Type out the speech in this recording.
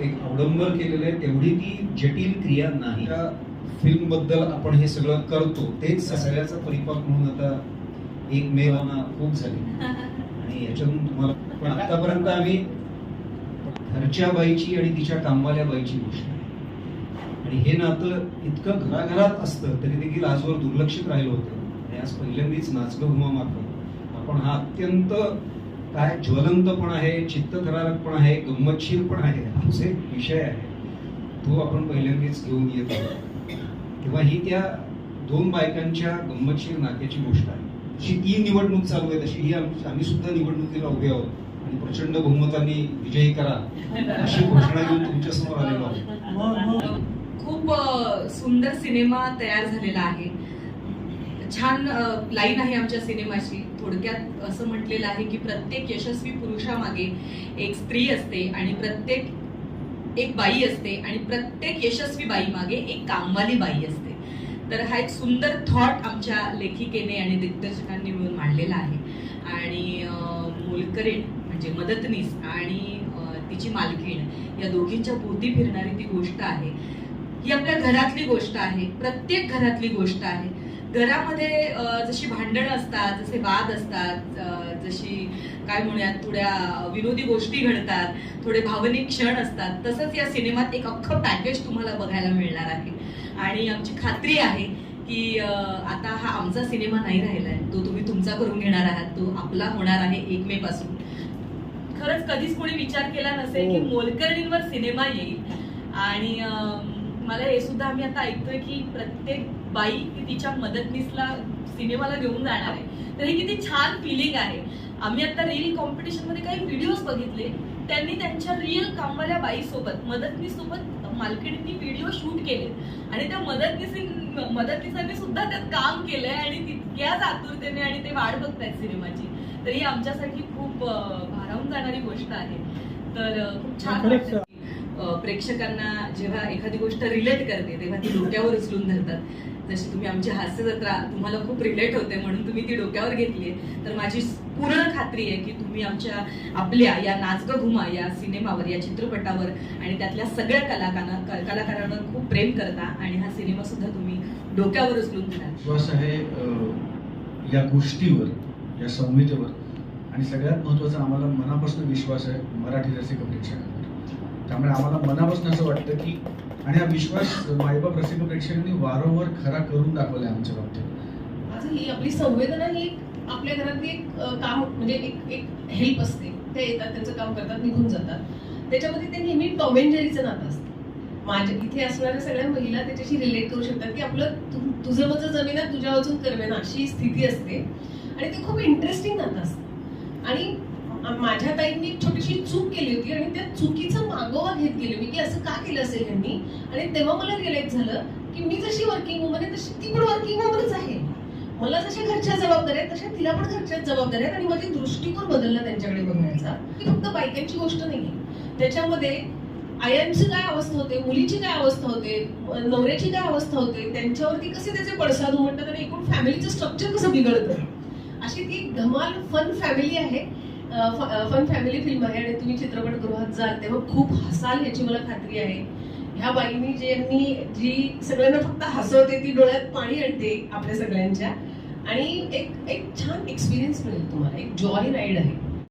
एक अवडंबर केलेलं आहे तेवढी ती जटिल क्रिया नाही. त्या फिल्मबद्दल आपण हे सगळं करतो तेच सगळ्याचा परिपाक म्हणून आता एक मे खूप झाली. आणि याच्यातून तुम्हाला पण आतापर्यंत आम्ही घरच्या बाईची आणि तिच्या कामवाल्या बाईची गोष्ट आहे. आणि हे नातं इतकं घराघरात असतं तरी देखील आजवर दुर्लक्षित राहिलं होतं. आणि आज पहिल्यांदाच नाचलं हुमा मात्र आपण हा अत्यंत काय ज्वलंत पण आहे चित्तथरारक पण आहे गंमतशीर पण आहे असे विषय आहे. तो आपण पहिल्यांदाच घेऊन येत आहोत. तेव्हा ही त्या दोन बायकांच्या गंमतशीर नात्याची गोष्ट आहे. जी ती निवडणूक चालू आहे तशी ही आम्ही सुद्धा निवडणुकीला उभे आहोत. आणि प्रचंड बहुमताने विजयी करा अशी घोषणा घेऊन तुमच्यासमोर आलेलो आहोत. खूप सुंदर सिनेमा तयार झालेला आहे. छान लाईन आहे आमच्या सिनेमाची. थोडक्यात असं म्हटलेलं आहे की प्रत्येक यशस्वी पुरुषामागे एक स्त्री असते आणि प्रत्येक एक बाई असते आणि प्रत्येक यशस्वी बाई मागे एक कामवाली बाई असते. तर हा एक सुंदर थॉट आमच्या लेखिकेने आणि दिग्दर्शकांनी मिळून मांडलेला आहे. आणि मोलकरीण म्हणजे मदतनीस आणि तिची मालकीण या दोघींच्या भोवती फिरणारी ती गोष्ट आहे. ही आपल्या घरातली गोष्ट आहे. प्रत्येक घरातली गोष्ट आहे. घरामध्ये जशी भांडणं असतात जसे वाद असतात जशी काय म्हणूयात थोड्या विनोदी गोष्टी घडतात थोडे भावनिक क्षण असतात तसंच या सिनेमात एक अख्खं पॅकेज तुम्हाला बघायला मिळणार आहे. आणि आमची खात्री आहे की आता हा आमचा सिनेमा नाही राहिलाय. तो तुम्ही तुमचा करून घेणार आहात. तो आपला होणार आहे एक मे पासून खरंच कधीच कोणी विचार केला नसेल की मोलकर्णींवर सिनेमा येईल. आणि मला हे सुद्धा आम्ही आता ऐकतोय की प्रत्येक बाई तिच्या मदतनीसला सिनेमाला घेऊन जाणार आहे. तर ही किती छान फिलिंग आहे. आम्ही आता रील कॉम्पिटिशनमध्ये काही व्हिडिओज बघितले. त्यांनी त्यांच्या रिअल कामवाल्या बाई सोबत मदतनीस सोबत मालकिणींनी व्हिडिओ शूट केले. आणि त्या मदतनीसी मदतनीसांनी सुद्धा त्यात काम केलंय आणि तितक्याच आतुरतेने आणि ते वाट बघतायत सिनेमाची. तर ही आमच्यासाठी खूप भारावून जाणारी गोष्ट आहे. तर खूप छान प्रेक्षकांना जेव्हा एखादी गोष्ट रिलेट करते तेव्हा ती डोक्यावर उचलून धरतात. जशी तुम्ही आमची हास्य जत्रा तुम्हाला खूप रिलेट होते म्हणून तुम्ही ती डोक्यावर घेतली तर माझी पूर्ण खात्री आहे की तुम्ही आमच्या आपल्या या नाचग घुमा या सिनेमावर या चित्रपटावर आणि त्यातल्या सगळ्या कलाकारांना कलाकारांवर खूप प्रेम करता आणि हा सिनेमा सुद्धा तुम्ही डोक्यावर उचलून घेणार विश्वास आहे या गोष्टीवर या संहितेवर आणि सगळ्यात महत्त्वाचा आम्हाला मनापासून विश्वास आहे मराठी रसिक प्रेक्षकांना त्यामुळे आम्हाला मनापासून असं वाटतं की आणि हा विश्वास मायबाप प्रसिद्ध प्रेक्षकांनी वारंवार खरा करून दाखवला आमच्या बाबतीत. ही आपली संवेदना ही आपल्या घरातली एक काम म्हणजे एक एक हेल्प असते. ते येतात त्यांचं काम करतात निघून जातात. त्याच्यामध्ये ते नेहमी टॉम अँड जेरीचं नातं असतं. माझ्या इथे असणाऱ्या सगळ्या महिला त्याच्याशी रिलेट करू शकतात की आपलं तुझं माझं जमीन तुझ्या तुझ्या वाचून करवेना अशी स्थिती असते. आणि ते खूप इंटरेस्टिंग नातं असतं. आणि माझ्या ताईंनी एक छोटीशी चूक केली होती आणि त्या चुकीचा मागोवा घेत गेले. मी की असं का केलं असेल यांनी? आणि तेव्हा मला रिअलाइज झालं की मी जशी वर्किंग वुमन आहे तशी ती पण वर्किंग वुमनच आहे. मला जशा घरच्या जबाबदाऱ्या आहेत तशा तिला पण घरच्याच जबाबदाऱ्या आहेत आणि माझी दृष्टिकोन बदलला त्यांच्याकडे बघण्याचा. की फक्त बायकांची गोष्ट नाहीये. त्याच्यामध्ये आयांची काय अवस्था होते मुलीची काय अवस्था होते नवऱ्याची काय अवस्था होते त्यांच्यावरती कसे त्याचे पडसाद उमटतात आणि एकूण फॅमिलीचं स्ट्रक्चर कसं बिघडतं? अशी ती धमाल फन फॅमिली आहे. फन फॅमिली फिल्म आहे आणि तुम्ही चित्रपटगृहात जाल तेव्हा खूप हसाल याची मला खात्री आहे. ह्या बाईंनी जे यांनी जी सगळ्यांना फक्त हसवते ती डोळ्यात पाणी आणते आपल्या सगळ्यांच्या. आणि एक एक छान एक्सपिरियन्स मिळेल तुम्हाला एक जॉय राईड आहे.